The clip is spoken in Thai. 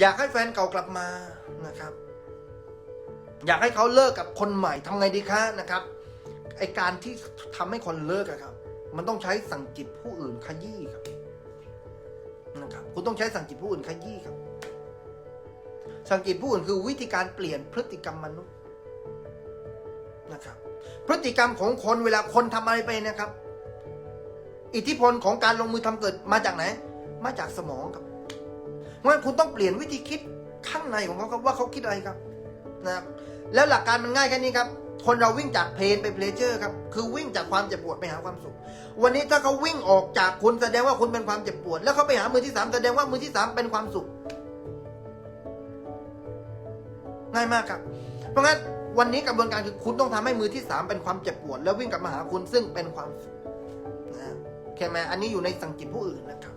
อยากให้แฟนเก่ากลับมานะครับ อยากให้เขาเลิกกับคนใหม่ทำไงดีคะนะครับไอการที่ทำให้คนเลิกอะครับ มันต้องใช้สั่งจิตผู้อื่นขยี้ครับนะครับคุณต้องใช้สั่งจิตผู้อื่นขยี้ครับ สั่งจิตผู้อื่นคือวิธีการเปลี่ยนพฤติกรรมมนุษย์นะครับ พฤติกรรมของคนเวลาคนทำอะไรไปนะครับ อิทธิพลของการลงมือทำเกิดมาจากไหน มาจากสมองครับ เพราะฉะนั้นคุณต้องเปลี่ยนวิธีคิดข้างในของเขาครับว่าเขาคิดอะไรครับนะครับแล้วหลักการมันง่ายแค่นี้ครับ คนเราวิ่งจากเพลนไปเพลเจอร์ครับ คือวิ่งจากความเจ็บปวดไปหาความสุข วันนี้ถ้าเขาวิ่งออกจากคุณแสดงว่าคุณเป็นความเจ็บปวด แล้วเขาไปหามือที่สามแสดงว่ามือที่สามเป็นความสุข ง่ายมากครับ เพราะงั้นวันนี้กระบวนการคือคุณต้องทำให้มือที่สามเป็นความเจ็บปวด แล้ววิ่งกลับมาหาคุณซึ่งเป็นความสุขนะโอเคไหมอันนี้อยู่ในสังกิตผู้อื่นนะครับ